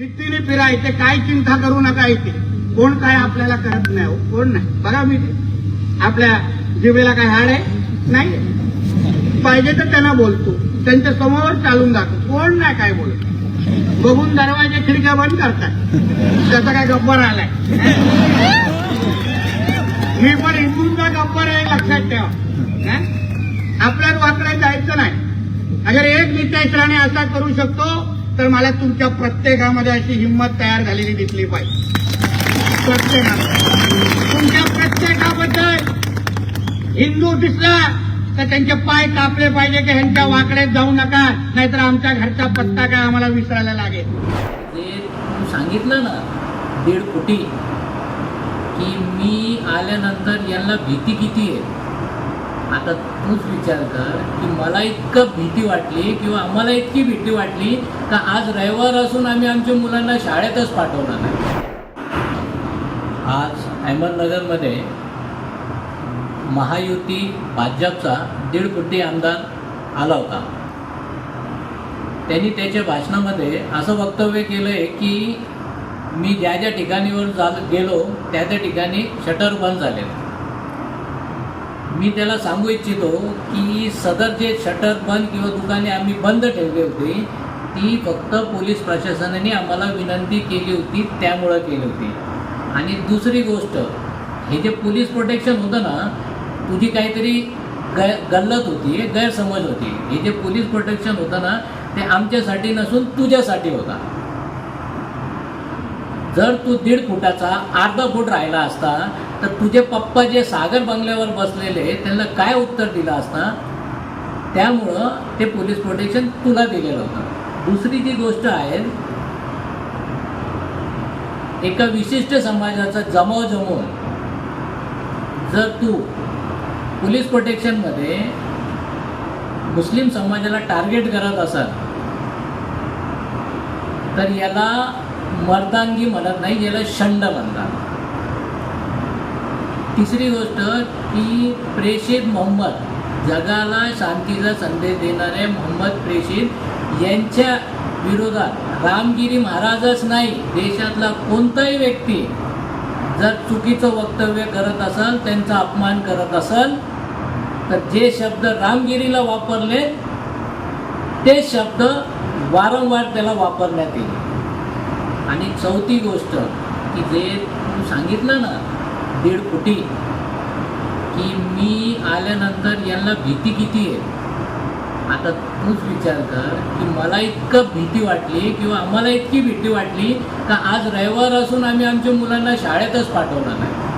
चिठ्ठीने फिरायचे काय चिंता करू नका इथे. कोण काय आपल्याला करत नाही हो कोण नाही. बघा मी ते. आपल्या जिभेला काय हाड आहे? नाही. पाहिजे तर त्यांना बोलतो. त्यांच्यासमोर चालून जातो. कोण नाही काय बोलत. बघून दरवाजे खिडक्या बंद करतात. त्याचा काय गब्बर आलाय? मी पण हिंदूंचा गब्बर आहे लक्षात ठेवा. आपल्याला आपल्याच वाकडे जायचं नाही. अगर एक मित्राने असा करू शकतो तर मला तुमच्या प्रत्येकामध्ये अशी हिंमत तयार झालेली दिसली पाहिजे. प्रत्येकामध्ये. तुमच्या प्रत्येकाबद्दल हिंदू दिसला तर त्यांचे पाय कापले पाहिजे की ह्यांच्या वाकड्यात जाऊ नका नाहीतर आमच्या घरचा पत्ता काय आम्हाला विसरायला लागेल. ते सांगितलं ना दीड कोटी की मी आल्यानंतर यांना भीती किती आहे? आता तूच विचार कर की मला इतकं भीती वाटली किंवा आम्हाला इतकी भीती वाटली का आज रविवार असून आम्ही आमच्या मुलांना शाळेतच पाठवणार नाही. आज अहमदनगरमध्ये महायुती भाजपचा दीड कोटी आमदार आला होता. त्यांनी त्याच्या भाषणामध्ये असं वक्तव्य केलं आहे की मी ज्या ज्या ठिकाणीवर जा गेलो त्या त्या ठिकाणी शटर बंद झाले मी त्याला सांगू इच्छितो की सदर जे शटर बंद किंवा दुकाने आम्ही बंद ठेवली होती ती फक्त पोलीस प्रशासनाने आम्हाला विनंती केली होती त्यामुळं केली होती. आणि दुसरी गोष्ट हे जे पोलीस प्रोटेक्शन होतं ना तुझी काहीतरी गै गल्लत होती गैरसमज होती. हे जे पोलीस प्रोटेक्शन होतं ना ते आमच्यासाठी नसून तुझ्यासाठी होता. जर तू दीड फुटाचा अर्धा फूट राहिला असता तर तुझे पप्पा जे सागर बंगल्यावर बसलेले त्यांना काय उत्तर दिलं असता? त्यामुळं ते पोलीस प्रोटेक्शन तुला दिलेलं होतं. दुसरी जी गोष्ट आहे एका विशिष्ट समाजाचा जमाव जमवून जर तू पोलीस प्रोटेक्शनमध्ये मुस्लिम समाजाला टार्गेट करत असाल तर याला मर्दांगी म्हणत नाही याला शंड म्हणतात. तिसरी गोष्ट की प्रेषित मोहम्मद. जगाला शांतीचा संदेश देणारे मोहम्मद प्रेषित यांच्या विरोधात रामगिरी महाराजच नाही देशातला कोणताही व्यक्ती जर चुकीचं वक्तव्य करत असाल त्यांचा अपमान करत असाल तर जे शब्द रामगिरीला वापरले ते शब्द वारंवार त्याला वापरण्यात येईल. आणि चौथी गोष्ट की जे तू सांगितलं ना दीड कोटी की मी आल्यानंतर यांना भीती किती आहे? आता तूच विचार कर की मला इतकं भीती वाटली किंवा आम्हाला इतकी भीती वाटली का आज रविवार असून आम्ही आमच्या मुलांना शाळेतच पाठवणार नाही.